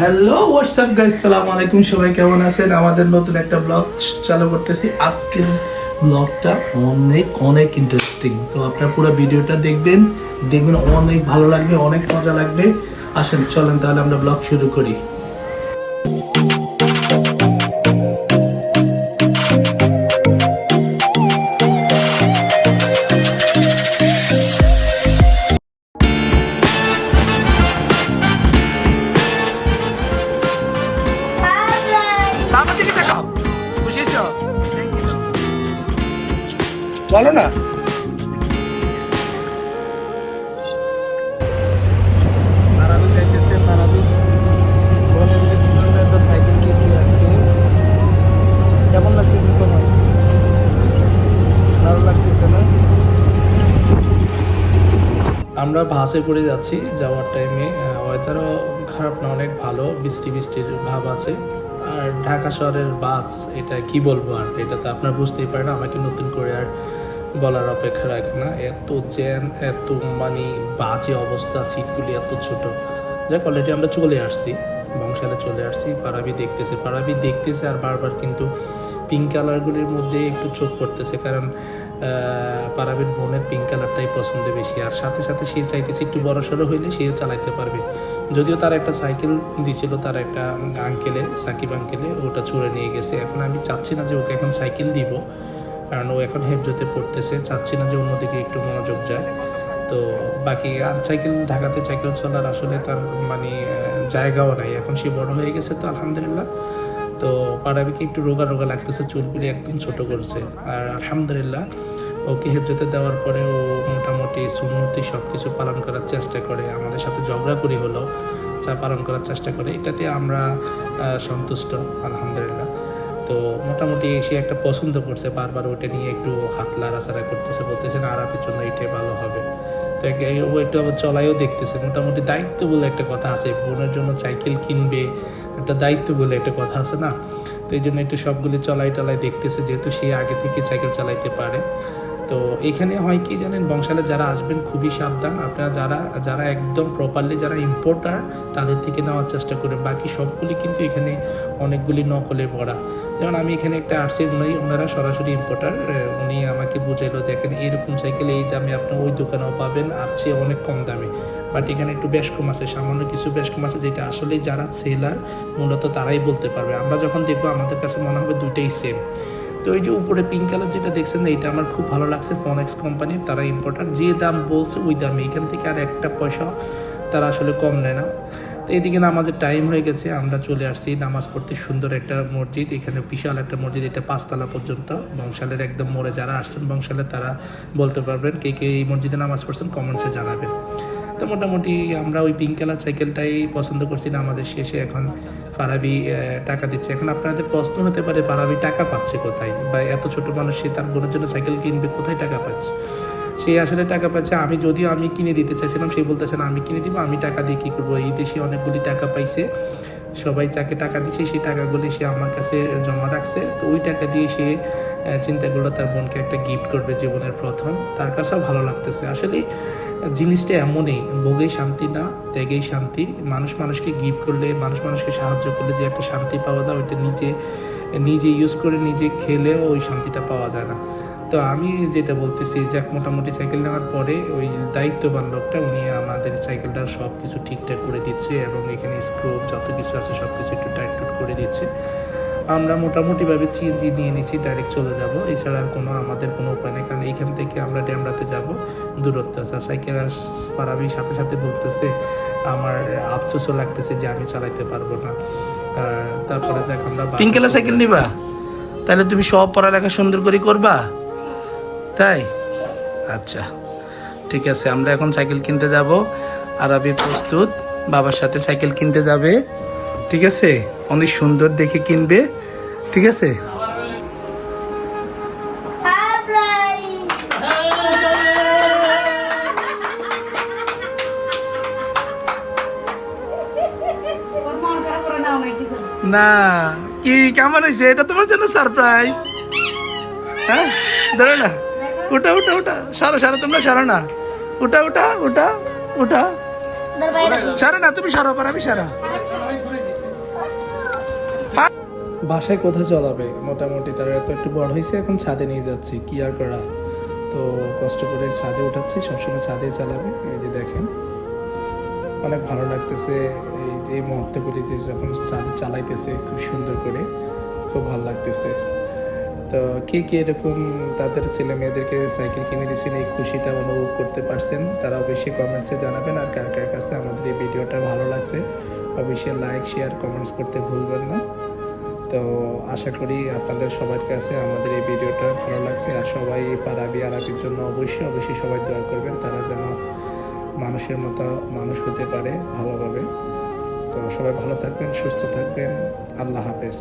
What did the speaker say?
Hello WhatsApp guys সালাম আলাইকুম সবাই কেমন আছেন? আমাদের নতুন একটা ব্লগ চালু করতেছি। আজকের ব্লগটা অনেক অনেক ইন্টারেস্টিং তো আপনারা পুরো ভিডিওটা দেখবেন দেখবেন অনেক ভালো লাগবে, অনেক মজা লাগবে। আসেন, চলেন তাহলে আমরা ব্লগ শুরু করি। লাগতেছে না? আমরা বাসে করে যাচ্ছি যাওয়ার টাইমে ওয়েদারও খারাপ না অনেক ভালো। বৃষ্টি বৃষ্টির ভাব আছে। আর ঢাকা শহরের বাস, এটা কি বলব আর? এটা তো আপনার বুঝতেই পারেন, আমাকে নতুন করে আর বলার অপেক্ষা রাখে না। এত জ্যাম, এত মানে বাজে অবস্থা, সিটগুলি এত ছোট। যাক অলরেডি আমরা চলে আসছি, বংশালে চলে আসছি। পারাবি দেখতেছে পারাবি দেখতেছে আর বারবার কিন্তু পিঙ্ক কালারগুলির মধ্যে একটু চোখ পড়তেছে। কারণ আহ, পারাবির বোনের পিঙ্ক কালারটাই পছন্দ বেশি। আর সাথে সাথে সে চাইতেছে একটু বড় সড়ো হইলে সেও চালাইতে পারবে। যদিও তার একটা সাইকেল দিছিল তার একটা আঙ্কেলে সাকিব আঙ্কেলে ওটা চড়ে নিয়ে গেছে। এখন আমি চাচ্ছি না যে ওকে এখন সাইকেল দিব কারণ ও এখন হেফজোতে পড়তেছে। চাচ্ছি না যে অন্যদিকে একটু মনোযোগ যায়। তো বাকি আর সাইকেল ঢাকাতে সাইকেল চলার আসলে তার মানে জায়গাও নাই। এখন সে বড় হয়ে গেছে তো আলহামদুলিল্লাহ। তো পাড়াবিকে একটু রোগা রোগা লাগতেছে, চুলগুলি একদম ছোট করছে। আর আলহামদুলিল্লাহ, ওকে হেফজতে দেওয়ার পরে ও মোটামুটি সুন্নতি সব কিছু পালন করার চেষ্টা করে। আমাদের সাথে ঝগড়া করি হলো যা পালন করার চেষ্টা করে। এটাতে আমরা সন্তুষ্ট, আলহামদুলিল্লাহ। তো মোটামুটি সে একটা পছন্দ করছে, বারবার ওটা নিয়ে একটু হাত লাড়াচাড়া করতেছে, বলতেছে, না আরাপের জন্য এটাই ভালো হবে। একটু আবার চলাইও দেখতেছে। মোটামুটি দায়িত্ব বলে একটা কথা আছে বোনের জন্য সাইকেল কিনবে, একটা দায়িত্ব বলে একটা কথা আছে না? তো এই জন্য একটু সবগুলি চলাই টলাই দেখতেছে, যেহেতু সে আগে থেকে সাইকেল চালাইতে পারে। তো এখানে হয় কি জানেন, বংশালে যারা আসবেন খুবই সাবধান। আপনারা যারা যারা একদম প্রপারলি যারা ইম্পোর্টার তাদের থেকে নেওয়ার চেষ্টা করবেন। বাকি সবগুলি কিন্তু এখানে অনেকগুলি নকলে ভরা। যেমন আমি এখানে একটা আর্টসে উনি ওনারা সরাসরি ইম্পোর্টার উনি আমাকে বুঝাইলো, দেখেন এরকম সাইকেল এই দামে আপনি ওই দোকানেও পাবেন আর চেয়ে অনেক কম দামে। বাট এখানে একটু বেশ কম আছে, সামান্য কিছু বেশ কম আছে, যেটা আসলে যারা সেলার মূলত তারাই বলতে পারবে। আমরা যখন দেখব, আমাদের কাছে মনে হবে দুইটাই সেম তো এই যে উপরে পিঙ্ক কালার যেটা দেখছেন এটা আমার খুব ভালো লাগছে ফোনেক্স কোম্পানির তারা ইম্পোর্টার যে দাম বলছে, ওই দামে এখান থেকে আর একটা পয়সা তারা আসলে কম নেয় না। তো এদিকে নামাজের টাইম হয়ে গেছে, আমরা চলে আসছি নামাজ পড়তে সুন্দর একটা মসজিদ, এখানে বিশাল একটা মসজিদ, এটা পাঁচতলা পর্যন্ত। বংশালের একদম মোড়ে যারা আসছেন বংশালে তারা বলতে পারবেন কে কে এই মসজিদে নামাজ পড়ছেন কমেন্টসে জানাবেন। তো মোটামুটি আমরা ওই পিঙ্ক কালার সাইকেলটাই পছন্দ করছি না। আমাদের শেষে এখন ফারাবি টাকা দিচ্ছে। এখন আপনাদের প্রশ্ন হতে পারে, ফারাবি টাকা পাচ্ছে কোথায়? বা এত ছোট মানুষ সে তার বোনের জন্য সাইকেল কিনবে, কোথায় টাকা পাচ্ছে? সে আসলে টাকা পাচ্ছে আমি যদিও আমি কিনে দিতে চাইছিলাম সে বলতেছে না আমি কিনে দিব আমি টাকা দিয়ে কী করব? এই দেশে অনেকগুলি টাকা পাইছে সবাই যাকে টাকা দিচ্ছে সেই টাকাগুলি সে আমার কাছে জমা রাখছে। তো ওই টাকা দিয়ে সে আহ, চিন্তা করল তার বোনকে একটা গিফট করবে জীবনের প্রথম। তার কাছেও ভালো লাগতেছে। আসলে জিনিসটা এমনই ভোগেই শান্তি না ত্যাগেই শান্তি। মানুষ মানুষকে গিফট করলে মানুষ মানুষকে সাহায্য করলে যে একটা শান্তি পাওয়া যায় ওইটা নিজে নিজে ইউজ করে নিজে খেলেও ওই শান্তিটা পাওয়া যায় না। তো আমি যেটা বলতেছি যাক মোটামুটি সাইকেল নেওয়ার পরে ওই দায়িত্ববান লোকটা উনি আমাদের সাইকেলটা সব কিছু ঠিকঠাক করে দিচ্ছে এবং এখানে স্ক্রোপ যত কিছু আছে সব কিছু একটু টাইট টুট করে দিচ্ছে। আমরা মোটামুটিভাবে সিএনজি নিয়ে নিছি ডাইরেক্ট চলে যাব। এছাড়া আর কোনো আমাদের কোনো উপায় নেই। কারণ এইখান থেকে আমরা ড্যামরাতে যাব দূরত্ব আছে। সাইকেল আর পারাবি সাথে সাথে বলতেছে আমার আফসোসও লাগতেছে যে আমি চালাইতে পারব না। তারপরে যাক আমরা বাড়ি- পিঙ্ক কালার সাইকেল নিবা? তাহলে তুমি সব পড়ালেখা সুন্দর করে করবা? তাই? আচ্ছা ঠিক আছে, আমরা এখন সাইকেল কিনতে যাব। আর আমি প্রস্তুত, বাবার সাথে সাইকেল কিনতে যাবে। ঠিক আছে? অনেক সুন্দর দেখে কিনবে। ঠিক আছে? না, কি, কেমন হয়েছে? এটা তোমার জন্য সারপ্রাইজ হ্যাঁ ধরো না। উঠা উঠা উঠা। সারো সারো, তোমরা সারো না। উঠা উঠা উঠা উঠা। সারো না, তুমি সারো পার আমি সারা। বাসায় কোথায় চলাবে? মোটামুটি তারা তো একটু বড় হয়েছে, এখন ছাদে নিয়ে যাচ্ছি। কি আর করা? তো কষ্ট করে ছাদে উঠাচ্ছি, সবসময় ছাদে চালাবে। এই যে দেখেন, অনেক ভালো লাগতেছে এই যে মুহূর্তগুলিতে যখন ছাদে চালাইতেছে, খুব সুন্দর করে, খুব ভালো লাগতেছে। তো কে কে এরকম তাদের ছেলে মেয়েদেরকে সাইকেল কিনে দিয়েছেন, এই খুশিটা অনুভব করতে পারছেন, তারা অবশ্যই কমেন্টসে জানাবেন আর কার কার কাছে আমাদের এই ভিডিওটা ভালো লাগছে, অবশ্যই লাইক শেয়ার কমেন্টস করতে ভুলবেন না। তো আশা করি আপনাদের সবার কাছে আমাদের এই ভিডিওটা ভালো লাগছে আর সবাই পারাবি আরাবির জন্য অবশ্যই অবশ্যই সবাই দোয়া করবেন, তারা যেন মানুষের মতো মানুষ হতে পারে ভালোভাবে। তো সবাই ভালো থাকবেন, সুস্থ থাকবেন, আল্লাহ হাফেজ।